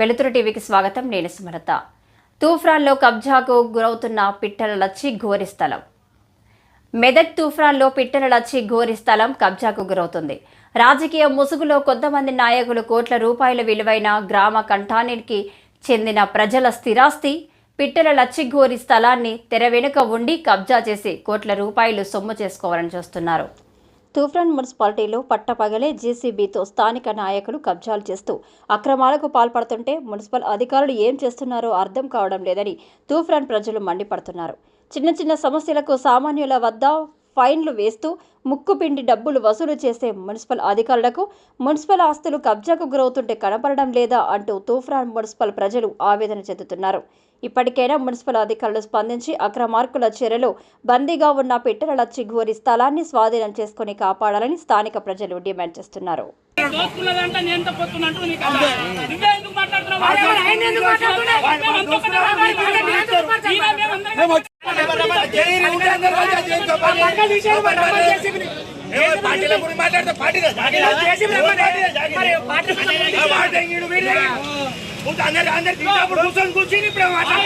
వెలుతురు టీవీకి స్వాగతం. నేను సుమలత. తూఫాన్లో కబ్జాకు గురవుతున్న పిట్టల లచ్చి ఘోరి స్థలం. మెదక్ తూఫాన్లో పిట్టల లచ్చి ఘోరి స్థలం కబ్జాకు గురవుతుంది. రాజకీయ ముసుగులో కొంతమంది నాయకులు కోట్ల రూపాయల విలువైన గ్రామ కంఠానికి చెందిన ప్రజల స్థిరాస్తి పిట్టల లచ్చిఘోరి స్థలాన్ని తెర వెనుక ఉండి కబ్జా చేసి కోట్ల రూపాయలు సొమ్ము చేసుకోవాలని చూస్తున్నారు. తూఫాన్ మున్సిపాలిటీలో పట్టపగలే జేసీబీతో స్థానిక నాయకులు కబ్జాలు చేస్తూ అక్రమాలకు పాల్పడుతుంటే మున్సిపల్ అధికారులు ఏం చేస్తున్నారో అర్థం కావడం లేదని తూఫాన్ ప్రజలు మండిపడుతున్నారు. చిన్న చిన్న సమస్యలకు సామాన్యుల వద్ద ఫైన్లు వేస్తూ ముక్కుపిండి డబ్బులు వసూలు చేసే మున్సిపల్ అధికారులకు మున్సిపల్ ఆస్తులు కబ్జాకు గురవుతుంటే కనపడడం లేదా అంటూ తూఫాన్ మున్సిపల్ ప్రజలు ఆవేదన చెందుతున్నారు. ఇప్పటికైనా మున్సిపల్ అధికారులు స్పందించి అక్రమార్కుల చర్యలో బందీగా ఉన్న పిట్టల లచ్చిఘోరి స్థలాన్ని స్వాధీనం చేసుకుని కాపాడాలని స్థానిక ప్రజలు డిమాండ్ చేస్తున్నారు పార్టీల గురించి మాట్లాడితే పార్టీ తిన్నప్పుడు కూర్చొని కూర్చొని ఇప్పుడు వచ్చిన.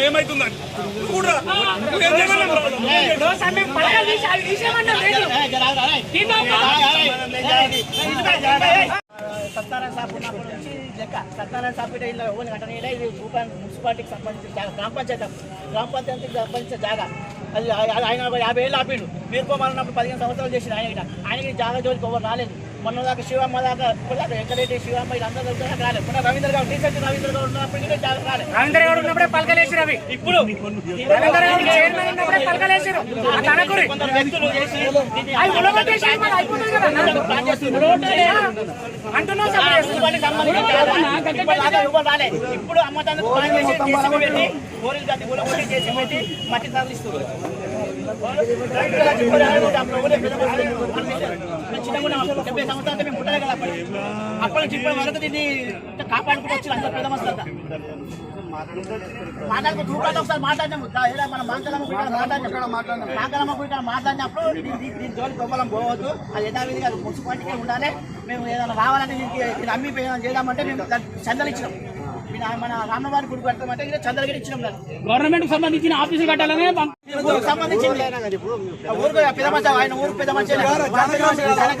ఏమైతుందని కూడా చేస్తున్నావు? సత్యనారాయణ ఉన్నప్పటి నుంచి లెక్క సత్యనారాయణ సాపు ఇట్లా ఇలా ఓన్ కట్టనీయలే ఇది మున్సిపాలిటీకి సంబంధించిన జాగా గ్రామ పంచాయతీ గ్రామ పంచాయతీకి సంబంధించిన జాగా అది ఆయన- యాభై ఏళ్ళు ఆపిండు మీరుకోమాలన్నప్పుడు పదిహేను సంవత్సరాలు చేసిండు ఆయన ఇట్లా ఆయనకి జాగా జోలికి ఎవరు రాలేదు మొన్న దాకా శివమ్మ దాకా ఇప్పుడు దాకా వెంకటరెడ్డి శివమ్మ వీళ్ళందరూ దగ్గర రాలేదు మొన్న రవీంద్ర గారు టీచర్ రవీంద్ర గారు ఉన్నప్పుడు కూడా జాగా రాలేదు రవీంద్ర గౌడ్ ఉన్నప్పుడే పలకలేసి రవి ఇప్పుడు రవీంద్ర గౌడ్ చైర్మన్ ఉన్నప్పుడే పలకలేసారు తనకురి కొందరు వ్యక్తులు చేసి దీన్ని ఉలగొట్టేసి అయిపోతుంది కదా అన్న. సంబంధించిన జాగా ఇప్పుడు అమ్మటానికి ప్లాన్ చేసి జేసీబీ పెట్టి గోరీలు గట్టి గుల కొట్టి జేసీబీ పెట్టి మట్టి తరలిస్తున్నారు ముప్పై సంవత్సరాలు మేము పుట్టలే కదా అప్పటి అప్పటి నుంచి ఇప్పటి వరకు దీన్ని కాపాడుకుంటూ వచ్చి అందరూ పెద్ద మస్తు మాట్లాడుకో చూడాలి ఒకసారి మాట్లాడినాము. దా- మన మాంకలమ్మ కూడా మాట్లాడినాం మాంకలమ్మ కూడా మాట్లాడినప్పుడు దీని జోలి దొంగలం పోవద్దు. అది యథావిధిగా మున్సిపాలిటీకే ఉండాలి. మేము ఏదైనా రావాలంటే దీనికి అమ్మి చేద్దామంటే మేము చందలు ఇచ్చినాం. మన రామవారి గుడి కడతామంటే ఇచ్చినాం గవర్నమెంట్ సంబంధించిన ఆఫీసులు కట్టాలనే సంబంధించింది. ఆ ఊరికి పెద్ద మంచి ఆయన ఊరు పెద్ద మంచి పెద్ద